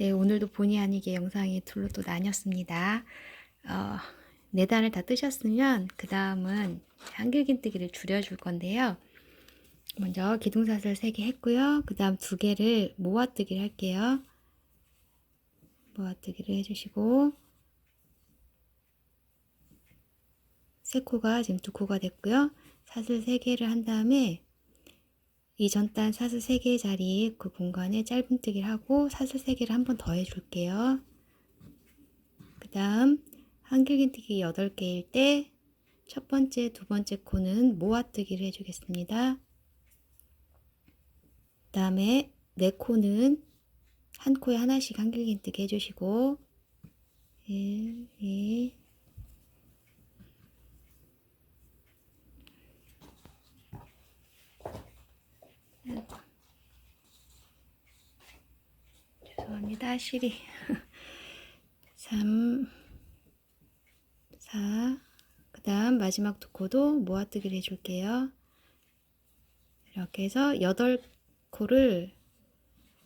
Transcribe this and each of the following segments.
네, 오늘도 본의 아니게 영상이 둘로 또 나뉘었습니다. 어, 네 단을 다 뜨셨으면 그 다음은 한길긴뜨기를 줄여줄 건데요. 먼저 기둥사슬 3개 했고요. 그 다음 두 개를 모아뜨기를 할게요. 모아뜨기를 해주시고 세 코가 지금 두 코가 됐고요. 사슬 3개를 한 다음에 이 전단 사슬 3개 자리 그 공간에 짧은뜨기를 하고 사슬 3개를 한 번 더 해줄게요. 그 다음 한길긴뜨기 8개일 때 첫 번째, 두 번째 코는 모아뜨기를 해주겠습니다. 그 다음에 네 코는 한 코에 하나씩 한길긴뜨기 해주시고 1, 2, 죄송합니다. 실이 3 4 그 다음 마지막 두 코도 모아뜨기를 해줄게요. 이렇게 해서 8코를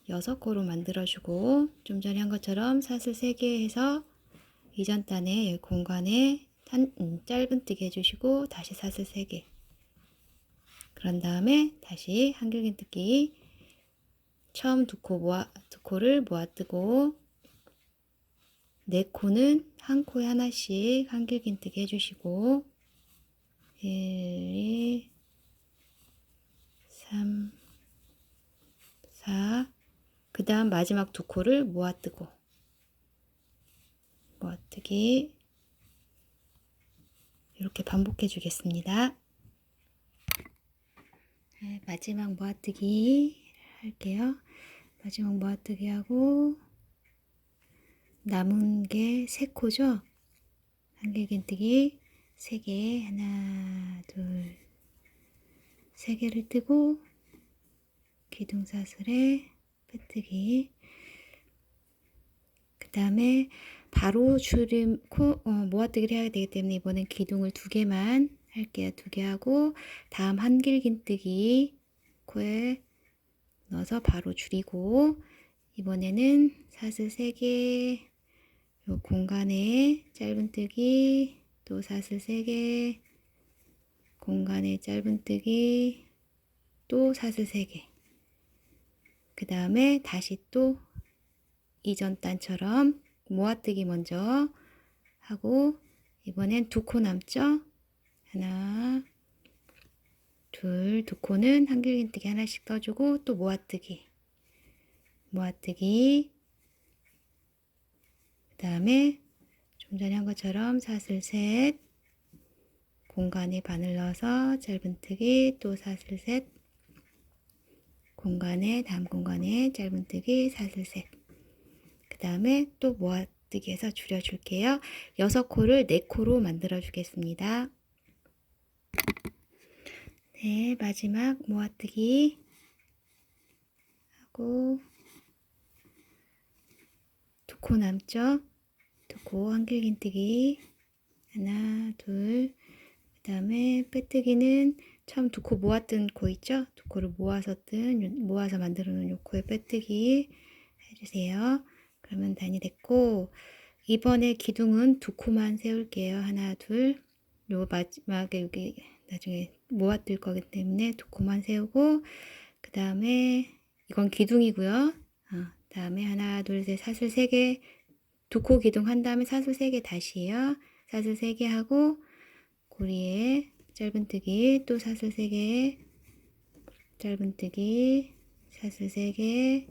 6코로 만들어주고 좀 전에 한 것처럼 사슬 3개 해서 이전 단의 공간에 한, 음, 짧은뜨기 해주시고 다시 사슬 3개 그런 다음에 다시 한길긴뜨기 처음 두 코 모아 두 코를 모아 뜨고 네 코는 한 코에 하나씩 한길긴뜨기 해주시고 1, 2, 3, 4, 그 다음 마지막 두 코를 모아 뜨고 모아 뜨기 이렇게 반복해 주겠습니다. 네, 마지막 모아뜨기 할게요. 마지막 모아뜨기 하고 남은 게 세 코죠. 한길긴뜨기 세 개, 하나, 둘, 세 개를 뜨고 기둥사슬에 빼뜨기. 그 다음에 바로 줄임 코 어, 모아뜨기를 해야 되기 때문에 이번엔 기둥을 두 개만 할게요. 두 개 하고 다음 한길긴뜨기 코에 넣어서 바로 줄이고 이번에는 사슬 3개 요 공간에 짧은뜨기 또 사슬 3개 공간에 짧은뜨기 또 사슬 3개. 그 다음에 다시 또 이전 단처럼 모아뜨기 먼저 하고 이번엔 두 코 남죠? 하나 둘, 두 코는 한길긴뜨기 하나씩 떠주고 또 모아뜨기. 모아뜨기. 그 다음에 좀 전에 한 것처럼 사슬 셋 공간에 바늘 넣어서 짧은뜨기 또 사슬 셋 공간에 다음 공간에 짧은뜨기 사슬 셋그 다음에 또 모아뜨기 해서 줄여줄게요. 여섯 코를 네 코로 만들어 주겠습니다 네, 마지막 모아뜨기 하고 두 코 남죠? 두 코 한길긴뜨기 하나, 둘, 그 다음에 빼뜨기는 처음 두 코 모았던 코 있죠? 두 코를 모아서 뜬, 모아서 만들어 놓은 요 코에 빼뜨기 해주세요. 그러면 단이 됐고, 이번에 기둥은 두 코만 세울게요. 하나, 둘, 요 마지막에 여기 나중에 모아뜰 거기 때문에 두 코만 세우고 그 다음에 이건 기둥이고요. 어, 다음에 하나 둘 셋 사슬 세개두코 기둥 한 다음에 사슬 세 개 다시요. 사슬 세 개 하고 고리에 짧은뜨기 또 사슬 세 개 짧은뜨기 사슬 세 개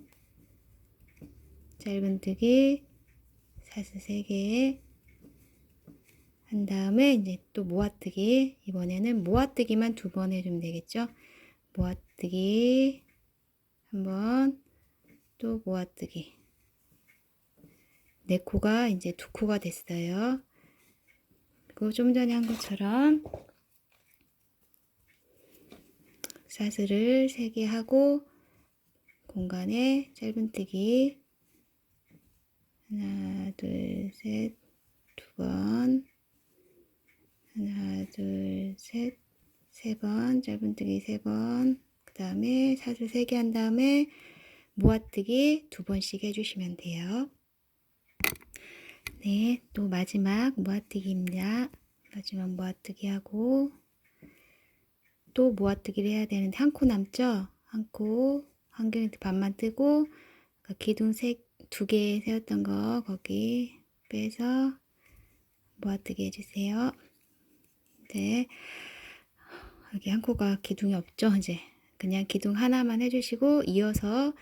짧은뜨기 사슬 세 개 한 다음에 이제 또 모아뜨기. 이번에는 모아뜨기만 두 번 해주면 되겠죠? 모아뜨기. 한번 또 모아뜨기. 네 코가 이제 두 코가 됐어요. 그리고 좀 전에 한 것처럼 사슬을 세개 하고 공간에 짧은뜨기. 하나 둘 셋 두 번 하나, 둘, 셋, 세 번, 짧은뜨기 세 번, 그 다음에 사슬 세 개 한 다음에 모아뜨기 두 번씩 해주시면 돼요. 네, 또 마지막 모아뜨기입니다. 마지막 모아뜨기 하고 또 모아뜨기를 해야 되는데 한 코 남죠? 한 코, 한경한테 반만 뜨고 기둥 두개 세웠던 거 거기 빼서 모아뜨기 해주세요. 네, 여기 한 코가 기둥이 없죠? 이제 그냥 기둥 하나만 해주시고 이어서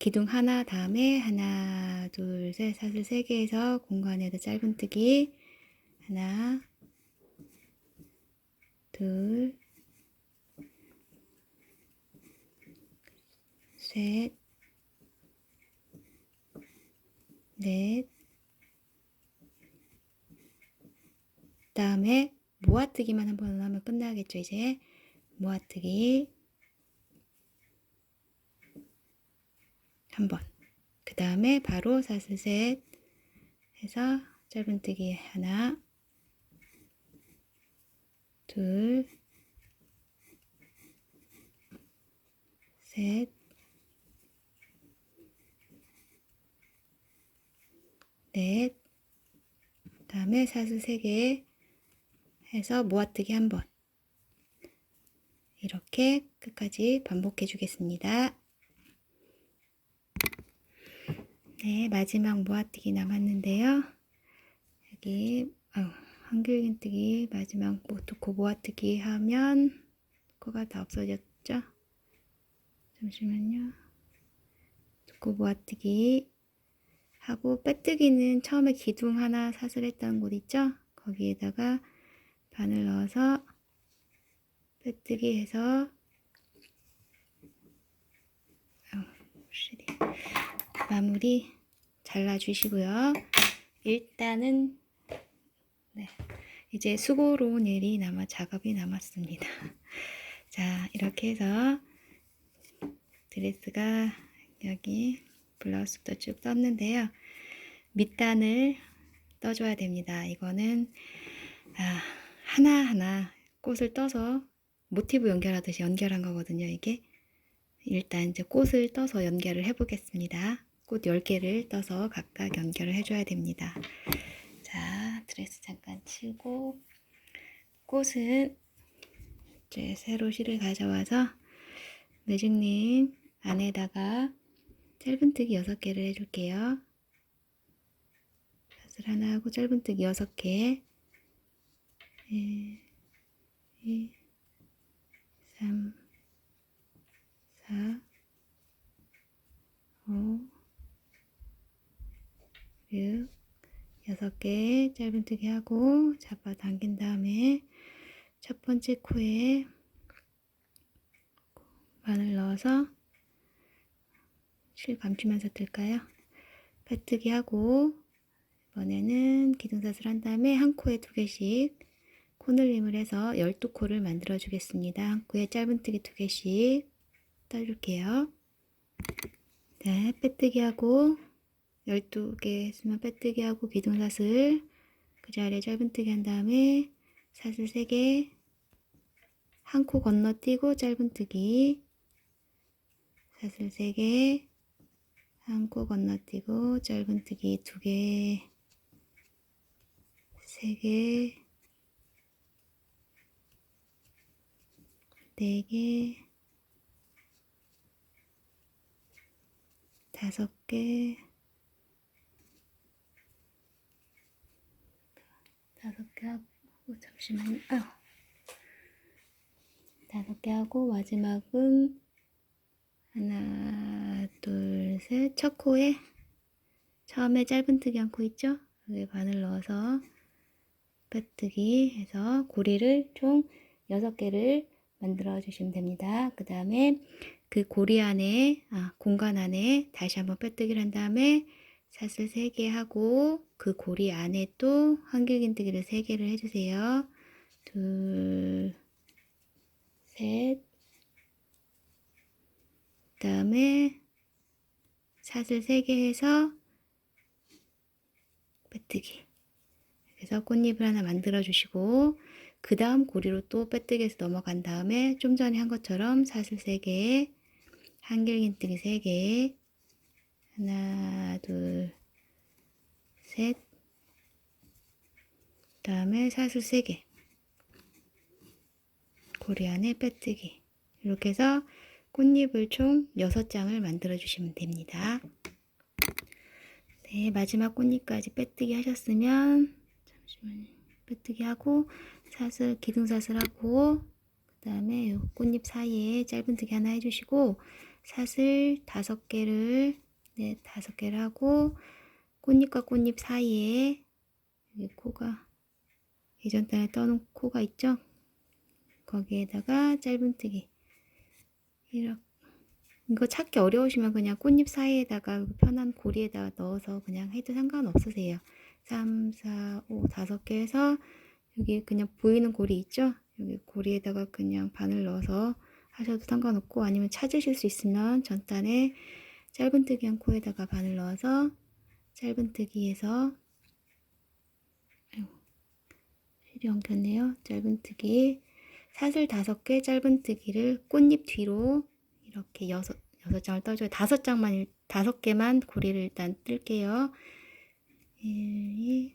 기둥 하나 다음에 하나 둘 셋 사슬 세 개에서 공간에도 짧은뜨기 하나 둘 셋, 넷, 다음에 모아뜨기만 한 번 하면 끝나겠죠, 이제. 모아뜨기. 한 번. 그 다음에 바로 사슬 셋 해서 짧은뜨기 하나, 둘, 셋, 넷, 다음에 사슬 3개 해서 모아뜨기 한 번. 이렇게 끝까지 반복해 주겠습니다. 네, 마지막 모아뜨기 남았는데요. 여기 어, 한길긴뜨기 마지막 모토코 모아뜨기 하면 코가 다 없어졌죠? 잠시만요. 도코 모아뜨기 하고 빼뜨기는 처음에 기둥 하나 사슬 했던 곳 있죠? 거기에다가 바늘 넣어서 빼뜨기 해서 마무리 잘라주시고요. 일단은 네, 이제 수고로운 일이 남아 작업이 남았습니다. 자 이렇게 해서 드레스가 여기 블라우스도 쭉 떴는데요. 밑단을 떠줘야 됩니다. 이거는 아, 하나하나 꽃을 떠서 모티브 연결하듯이 연결한 거거든요. 이게 일단 이제 꽃을 떠서 연결을 해 보겠습니다. 꽃 10개를 떠서 각각 연결을 해줘야 됩니다. 자, 드레스 잠깐 치고 꽃은 이제 새로 실을 가져와서 매직님 안에다가 짧은뜨기 6개를 해줄게요. 사슬 하나 하고 짧은뜨기 6개 1, 2, 3, 4, 5, 6, 6개 짧은뜨기 하고 잡아당긴 다음에 첫 번째 코에 마늘 넣어서 실 감추면서 뜰까요? 빼뜨기 하고 이번에는 기둥사슬 한 다음에 한 코에 두 개씩 코늘림을 해서 12코를 만들어 주겠습니다. 한 코에 짧은뜨기 두 개씩 떠줄게요. 네, 빼뜨기 하고 12개 했으면 빼뜨기 하고 기둥사슬 그 자리에 짧은뜨기 한 다음에 사슬 3개 한 코 건너뛰고 짧은뜨기 사슬 3개 한 코 건너뛰고 짧은뜨기 두 개, 세 개, 네 개, 다섯 개, 다섯 개 하고 잠시만요. 아, 다섯 개 하고 마지막은 하나, 둘, 셋. 첫 코에 처음에 짧은뜨기 한 코 있죠? 여기 바늘 넣어서 빼뜨기 해서 고리를 총 6개를 만들어 주시면 됩니다. 그 다음에 그 고리 안에, 아, 공간 안에 다시 한번 빼뜨기를 한 다음에 사슬 3개 하고 그 고리 안에 또 한길긴뜨기를 3개를 해주세요. 둘, 셋, 다음에 사슬 3개 해서 빼뜨기 그래서 꽃잎을 하나 만들어 주시고 그 다음 고리로 또 빼뜨기해서 넘어간 다음에 좀 전에 한 것처럼 사슬 3개 한길긴뜨기 3개 하나 둘셋 다음에 사슬 3개 고리 안에 빼뜨기 이렇게 해서 꽃잎을 총 6장을 만들어 주시면 됩니다. 네, 마지막 꽃잎까지 빼뜨기 하셨으면 잠시만요. 빼뜨기 하고 사슬 기둥사슬 하고 그 다음에 요 꽃잎 사이에 짧은뜨기 하나 해주시고 사슬 다섯 개를 네 다섯 개를 하고 꽃잎과 꽃잎 사이에 여기 코가 예전 달에 떠놓은 코가 있죠? 거기에다가 짧은뜨기 이렇게 이거 찾기 어려우시면 그냥 꽃잎 사이에다가 편한 고리에다가 넣어서 그냥 해도 상관없으세요. 3, 4, 5, 5개 해서 여기 그냥 보이는 고리 있죠? 여기 고리에다가 그냥 바늘 넣어서 하셔도 상관없고 아니면 찾으실 수 있으면 전단에 짧은뜨기 한 코에다가 바늘 넣어서 짧은뜨기에서 아이고 실이 엉켰네요. 짧은뜨기 사슬 다섯 개 짧은뜨기를 꽃잎 뒤로 이렇게 여섯 여섯 장을 떠줘요. 다섯 장만 일- 다섯 개만 고리를 일단 뜰게요. 1, 2,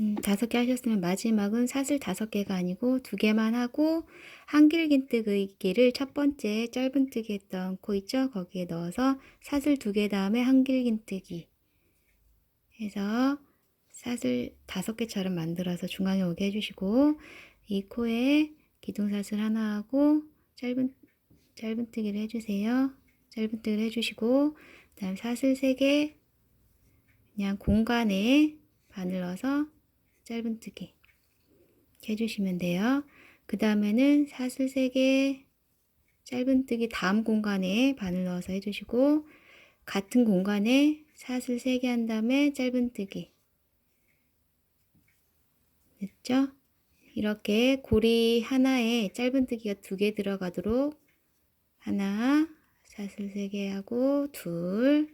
음, 다섯 개 하셨으면 마지막은 사슬 다섯 개가 아니고 두 개만 하고 한길긴뜨기를 첫 번째 짧은뜨기 했던 코 있죠? 거기에 넣어서 사슬 두 개 다음에 한길긴뜨기 해서 사슬 다섯 개처럼 만들어서 중앙에 오게 해주시고 이 코에 기둥사슬 하나 하고 짧은 짧은뜨기를 해주세요. 짧은뜨기를 해주시고 그다음 사슬 세개 그냥 공간에 바늘 넣어서 짧은뜨기 해주시면 돼요. 그 다음에는 사슬 3개 짧은뜨기 다음 공간에 바늘 넣어서 해주시고 같은 공간에 사슬 3개 한 다음에 짧은뜨기 됐죠? 이렇게 고리 하나에 짧은뜨기가 두 개 들어가도록 하나 사슬 3개 하고 둘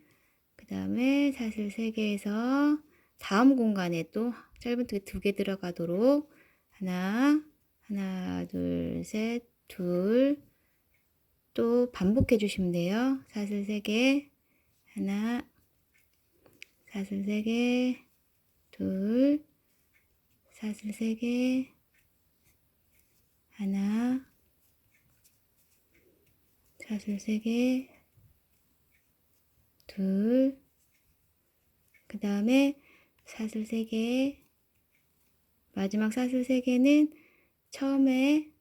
그 다음에 사슬 3개 해서 다음 공간에 또 짧은뜨기 두개 들어가도록 하나, 하나, 둘, 셋, 둘. 또 반복해 주시면 돼요. 사슬 세 개, 하나, 사슬 세 개, 둘, 사슬 세 개, 하나, 사슬 세 개, 둘, 그 다음에 사슬 3개 마지막 사슬 3개는 처음에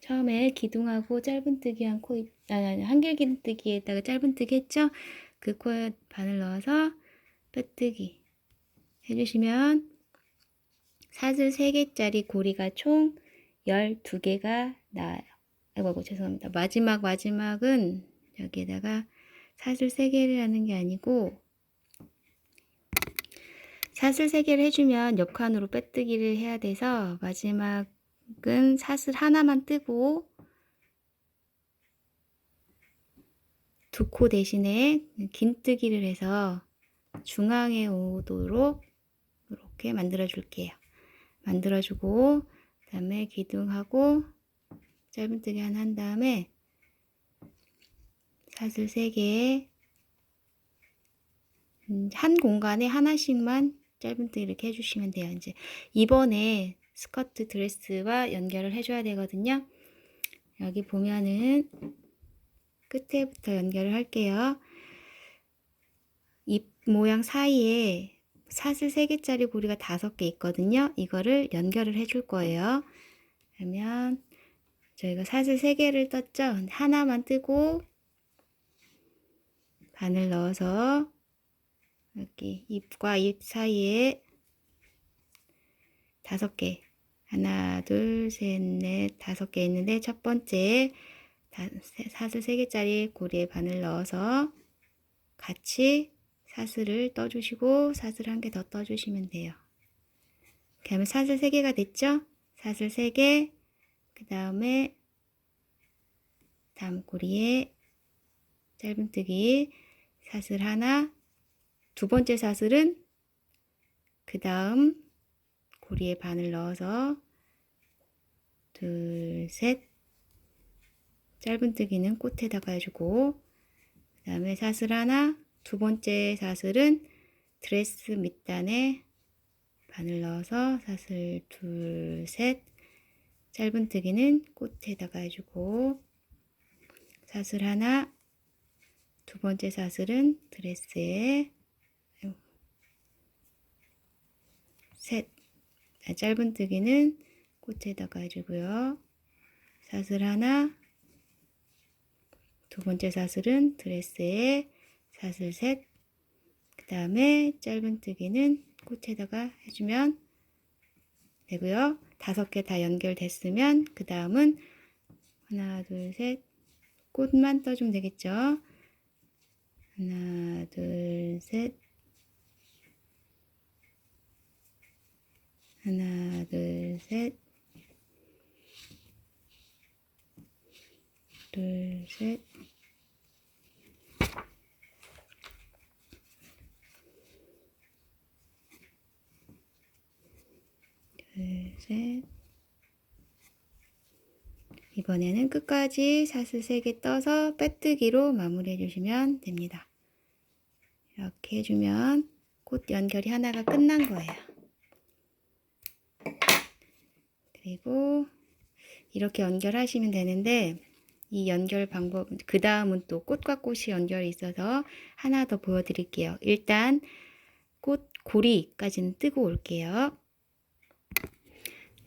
처음에 기둥하고 짧은뜨기 한 코, 아니, 아니, 한길긴뜨기에다가 짧은뜨기 했죠? 그 코에 바늘 넣어서 빼뜨기 해주시면 사슬 3개짜리 고리가 총 12개가 나와요. 아이고, 아이고, 죄송합니다. 마지막, 마지막은 여기에다가 사슬 3개를 하는 게 아니고 사슬 3개를 해주면 옆칸으로 빼뜨기를 해야 돼서 마지막은 사슬 하나만 뜨고 두 코 대신에 긴뜨기를 해서 중앙에 오도록 이렇게 만들어 줄게요. 만들어 주고 그 다음에 기둥하고 짧은뜨기 하나 한 다음에 사슬 3개 음, 한 공간에 하나씩만 짧은뜨기 이렇게 해주시면 돼요. 이제 이번에 스커트 드레스와 연결을 해줘야 되거든요. 여기 보면은 끝에부터 연결을 할게요. 잎 모양 사이에 사슬 3개짜리 고리가 5개 있거든요. 이거를 연결을 해줄 거예요. 그러면 저희가 사슬 3개를 떴죠. 하나만 뜨고 바늘 넣어서 여기 잎과 잎 사이에 다섯 개 하나 둘 셋 넷 다섯 개 있는데 첫 번째 사슬 세 개짜리 고리에 바늘 넣어서 같이 사슬을 떠주시고 사슬 한 개 더 떠주시면 돼요. 이렇게 하면 사슬 세 개가 됐죠? 사슬 세 개, 그 다음에 다음 고리에 짧은뜨기 사슬 하나, 두 번째 사슬은 그 다음 고리에 바늘 넣어서 두 둘, 셋. 짧은뜨기는 꽃에다가 해주고, 그 다음에 사슬 하나, 두 번째 사슬은 드레스 밑단에 바늘 넣어서 사슬 둘, 셋. 짧은뜨기는 꽃에다가 해주고, 사슬 하나, 두 번째 사슬은 드레스에 셋. 아, 짧은뜨기는 꽃에다가 해주고요. 사슬 하나, 두 번째 사슬은 드레스에 사슬 셋, 그 다음에 짧은뜨기는 꽃에다가 해주면 되고요. 다섯 개 다 연결됐으면 그 다음은 하나, 둘, 셋, 꽃만 떠주면 되겠죠. 하나, 둘, 셋, 하나, 둘, 셋, 둘, 셋, 둘, 셋. 이번에는 끝까지 사슬 3개 떠서 빼뜨기로 마무리해 주시면 됩니다. 이렇게 해주면 꽃 연결이 하나가 끝난 거예요. 그리고 이렇게 연결하시면 되는데 이 연결 방법 그 다음은 또 꽃과 꽃이 연결이 있어서 하나 더 보여드릴게요. 일단 꽃 고리까지는 뜨고 올게요.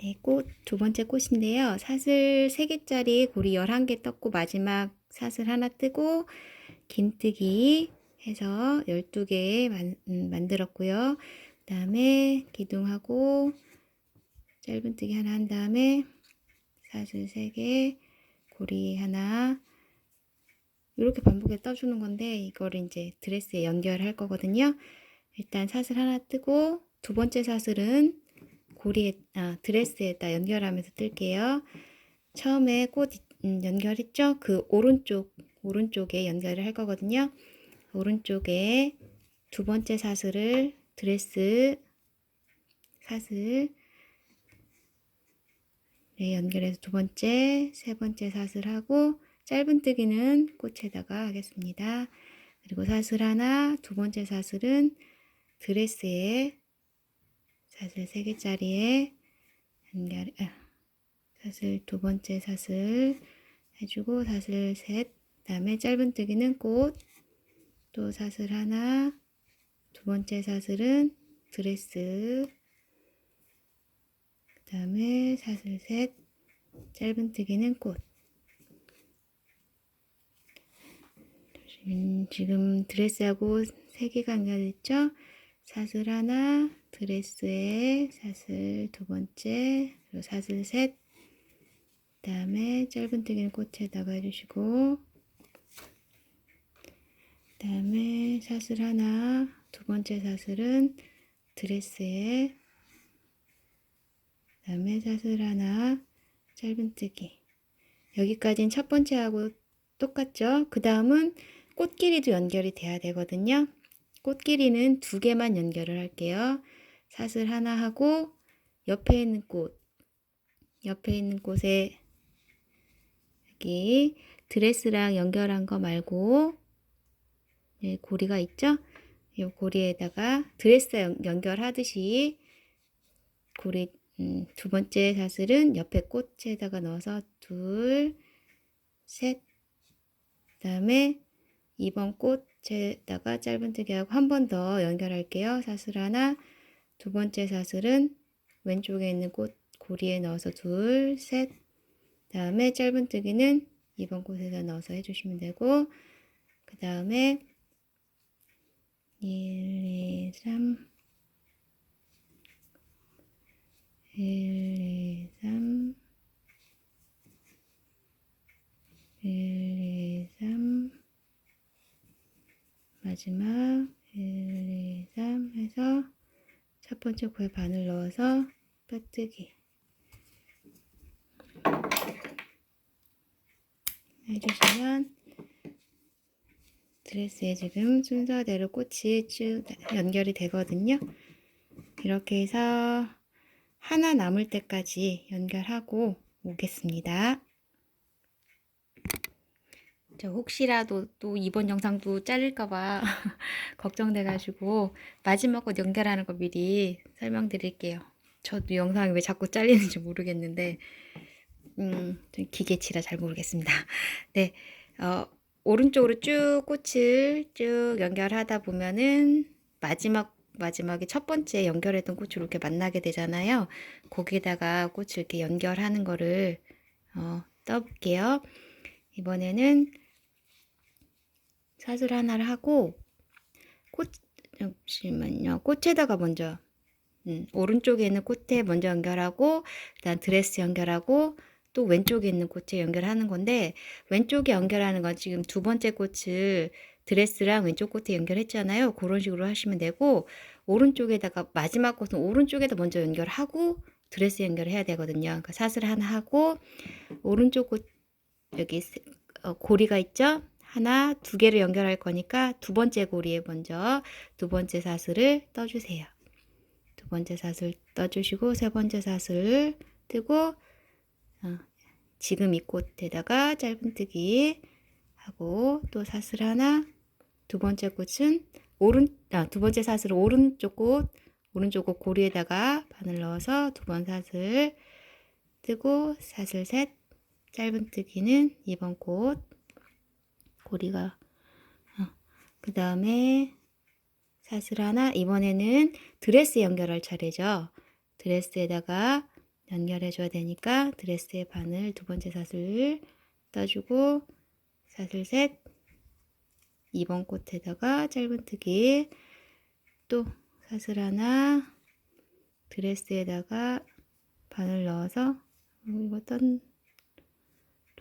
네, 꽃 두 번째 꽃인데요. 사슬 3개짜리 고리 11개 떴고 마지막 사슬 하나 뜨고 긴뜨기 해서 12개 만, 음, 만들었고요. 그 다음에 기둥하고 짧은뜨기 하나 한 다음에 사슬 3개 고리 하나 이렇게 반복해 떠주는 건데 이거를 이제 드레스에 연결할 거거든요. 일단 사슬 하나 뜨고 두 번째 사슬은 고리에 아, 드레스에다 연결하면서 뜰게요. 처음에 꽃 음, 연결했죠? 그 오른쪽 오른쪽에 연결을 할 거거든요. 오른쪽에 두 번째 사슬을 드레스 사슬 네, 연결해서 두 번째, 세 번째 사슬하고 짧은뜨기는 꽃에다가 하겠습니다. 그리고 사슬 하나, 두 번째 사슬은 드레스에 사슬 세 개짜리에 연결, 아, 사슬 두 번째 사슬 해주고 사슬 셋, 다음에 짧은뜨기는 꽃, 또 사슬 하나, 두 번째 사슬은 드레스, 그 다음에 사슬 셋, 짧은뜨기는 꽃. 지금- 지금 드레스하고 세 개가 연결됐죠? 사슬 하나, 드레스에 사슬 두 번째, 그리고 사슬 셋, 그 다음에 짧은뜨기는 꽃에다가 해주시고, 그 다음에 사슬 하나, 두 번째 사슬은 드레스에 그 다음에 사슬 하나 짧은뜨기 여기까지는 첫 번째하고 똑같죠? 그 다음은 꽃길이도 연결이 돼야 되거든요 꽃길이는 두 개만 연결을 할게요. 사슬 하나 하고 옆에 있는 꽃 옆에 있는 꽃에 여기 드레스랑 연결한 거 말고 네, 고리가 있죠? 이 고리에다가 드레스 연- 연결하듯이 고리 음, 두 번째 사슬은 옆에 꽃에다가 넣어서 둘, 셋, 그 다음에 2번 꽃 에다가 짧은뜨기 하고 한 번 더 연결할게요. 사슬 하나, 두 번째 사슬은 왼쪽에 있는 꽃 고리에 넣어서 둘, 셋, 그 다음에 짧은뜨기는 2번 꽃에다 넣어서 해주시면 되고 그 다음에 1, 2, 3 1, 2, 3 1, 2, 3 마지막 1, 2, 3 해서 첫 번째 코에 바늘 넣어서 빼뜨기 해주시면 드레스에 지금 순서대로 꽃이 쭉 연결이 되거든요. 이렇게 해서 하나 남을 때까지 연결하고 오겠습니다. 저 혹시라도 또 이번 영상도 잘릴까봐 걱정돼가지고 마지막 곳 연결하는 거 미리 설명드릴게요. 저도 영상이 왜 자꾸 잘리는지 모르겠는데, 음, 좀 기계치라 잘 모르겠습니다. 네, 어, 오른쪽으로 쭉 꽃을 쭉 연결하다 보면은 마지막 마지막에 첫 번째 연결했던 꽃을 이렇게 만나게 되잖아요. 거기에다가 꽃을 이렇게 연결하는 거를 어, 떠볼게요. 이번에는 사슬 하나를 하고 꽃 잠시만요. 꽃에다가 먼저 음, 오른쪽에 있는 꽃에 먼저 연결하고 그다음 드레스 연결하고 또 왼쪽에 있는 꽃에 연결하는 건데 왼쪽에 연결하는 건 지금 두 번째 꽃을 드레스랑 왼쪽 꽃에 연결했잖아요. 그런 식으로 하시면 되고 오른쪽에다가 마지막 꽃은 오른쪽에다 먼저 연결하고 드레스 연결해야 되거든요. 그러니까 사슬 하나 하고 오른쪽 꽃 여기 세- 어, 고리가 있죠? 하나, 두 개를 연결할 거니까 두 번째 고리에 먼저 두 번째 사슬을 떠주세요. 두 번째 사슬 떠주시고 세 번째 사슬 뜨고 어, 지금 이 꽃에다가 짧은뜨기 하고 또 사슬 하나 두 번째 꽃은 오른 아, 두 번째 사슬은 오른쪽 꽃 오른쪽 꽃 고리에다가 바늘 넣어서 두 번 사슬 뜨고 사슬 셋 짧은뜨기는 2번 꽃 고리가. 그 다음에 사슬 하나. 이번에는 드레스 연결할 차례죠. 드레스에다가 연결해 줘야 되니까 드레스의 바늘 두 번째 사슬 떠주고 사슬 셋. 2번 꽃에다가 짧은뜨기. 또 사슬 하나. 드레스에다가 바늘 넣어서 어, 이거 떤두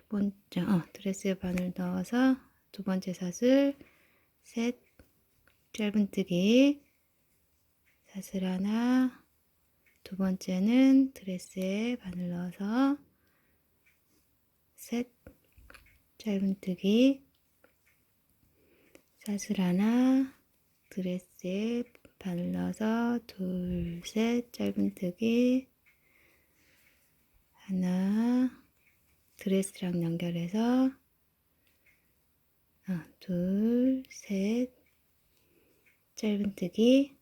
번째 어, 드레스에 바늘 넣어서 두 번째 사슬 셋 짧은뜨기. 사슬 하나. 두 번째는 드레스에 바늘 넣어서 셋 짧은뜨기. 사슬 하나. 드레스에 바늘 넣어서 둘 셋 짧은뜨기. 하나. 드레스랑 연결해서 어, 둘, 셋, 짧은뜨기,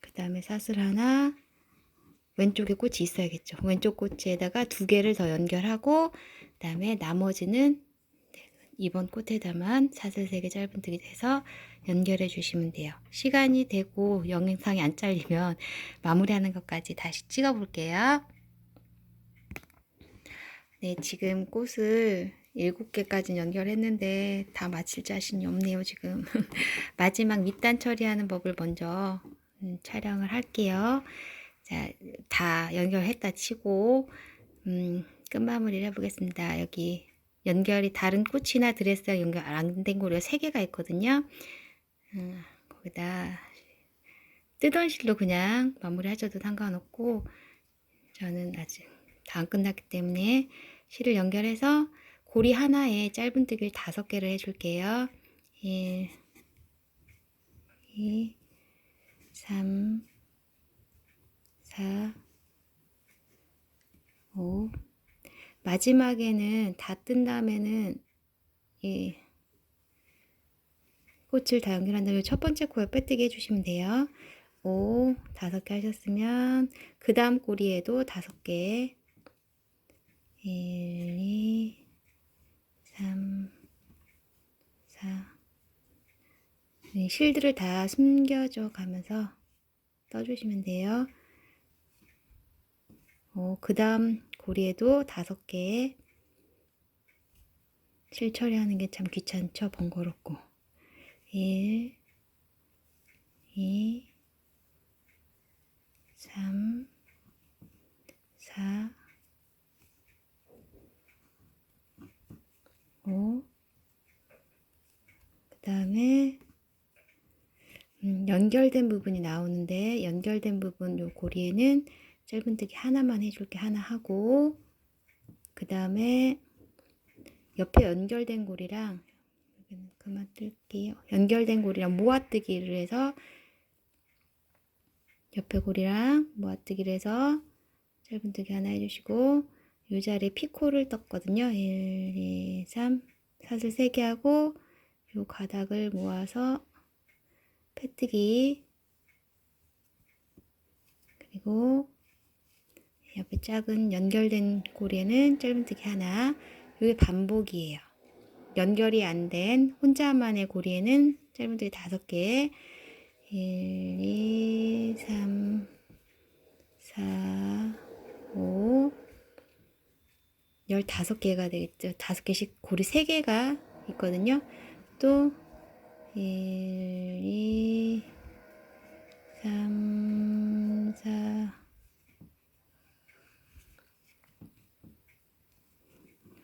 그 다음에 사슬 하나, 왼쪽에 꽃이 있어야겠죠. 왼쪽 꽃에다가 두 개를 더 연결하고, 그 다음에 나머지는 이번 꽃에다만 사슬 세개 짧은뜨기 돼서 연결해 주시면 돼요. 시간이 되고 영상이 안 잘리면 마무리하는 것까지 다시 찍어 볼게요. 네, 지금 꽃을 일곱 개까지 연결했는데 다 마칠 자신이 없네요, 지금. 마지막 밑단 처리하는 법을 먼저 음, 촬영을 할게요. 자, 다 연결했다 치고, 음, 끝마무리를 해보겠습니다. 여기 연결이 다른 꽃이나 드레스랑 연결 안 된 고리가 세 개가 있거든요. 음, 거기다 뜨던 실로 그냥 마무리 하셔도 상관없고, 저는 아직 다 안 끝났기 때문에 실을 연결해서 고리 하나에 짧은뜨기를 다섯 개를 해줄게요. 1, 2, 3, 4, 5. 마지막에는 다 뜬 다음에는 이 꽃을 다 연결한 다음에 첫 번째 코에 빼뜨기 해주시면 돼요. 5, 다섯 개 하셨으면 그 다음 꼬리에도 다섯 개 1, 2, 3, 4. 네, 실들을 다 숨겨줘 가면서 떠주시면 돼요. 어, 그 다음 고리에도 다섯 개. 실 처리하는 게 참 귀찮죠? 번거롭고. 1, 2, 3, 4, 5. 그 다음에 음, 연결된 부분이 나오는데 연결된 부분 요 고리에는 짧은뜨기 하나만 해줄게 하나 하고 그 다음에 옆에 연결된 고리랑 그만 뜰게요 연결된 고리랑 모아뜨기를 해서 옆에 고리랑 모아뜨기를 해서 짧은뜨기 하나 해주시고 요 자리에 피코를 떴거든요. 1, 2, 3 사슬 3개 하고 요 가닥을 모아서 패뜨기. 그리고 옆에 작은 연결된 고리에는 짧은뜨기 하나. 이게 반복이에요. 연결이 안 된 혼자만의 고리에는 짧은뜨기 다섯 개. 1, 2, 3, 4, 5 15개가 되겠죠. 5개씩 고리 3개가 있거든요. 또 1, 2, 3, 4,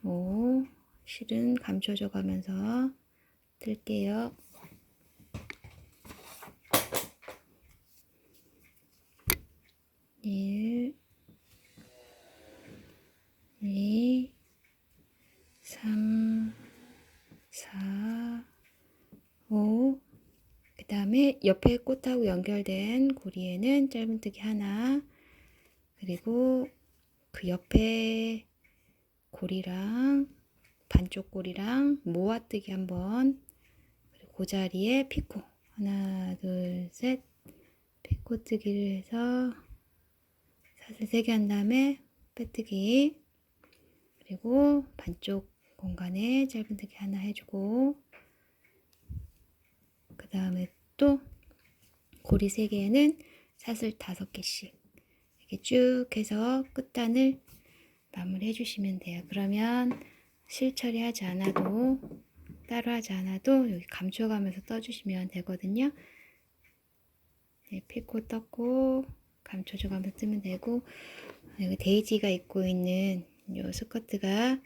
5 실은 감춰져 가면서 뜰게요. 일, 이, 삼, 사, 오. 그 다음에 옆에 꽃하고 연결된 고리에는 짧은뜨기 하나, 그리고 그 옆에 고리랑 반쪽 고리랑 모아뜨기 한번, 그리고 그 자리에 피코. 하나, 둘, 셋, 피코 뜨기를 해서 사슬 3개 한 다음에 빼뜨기 그리고 반쪽 공간에 짧은뜨기 하나 해주고 그 다음에 또 고리 3개에는 사슬 5개씩 이렇게 쭉 해서 끝단을 마무리 해주시면 돼요. 그러면 실 처리 하지 않아도 따로 하지 않아도 여기 감춰가면서 떠주시면 되거든요. 네, 피코 떴고 감춰줘 가면서 뜨면 되고 여기 데이지가 입고 있는 요 스커트가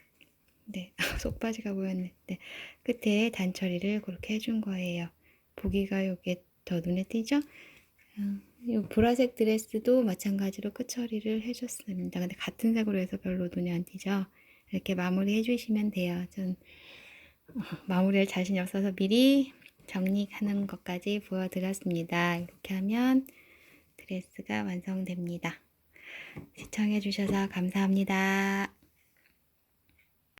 네 속바지가 보였네 네, 끝에 단처리를 그렇게 해준 거예요 보기가 요게 더 눈에 띄죠? 어, 이 보라색 드레스도 마찬가지로 끝 처리를 해줬습니다. 근데 같은 색으로 해서 별로 눈에 안 띄죠? 이렇게 마무리 해주시면 돼요. 전 어, 마무리할 자신이 없어서 미리 정리하는 것까지 보여드렸습니다. 이렇게 하면 드레스가 완성됩니다. 시청해주셔서 감사합니다.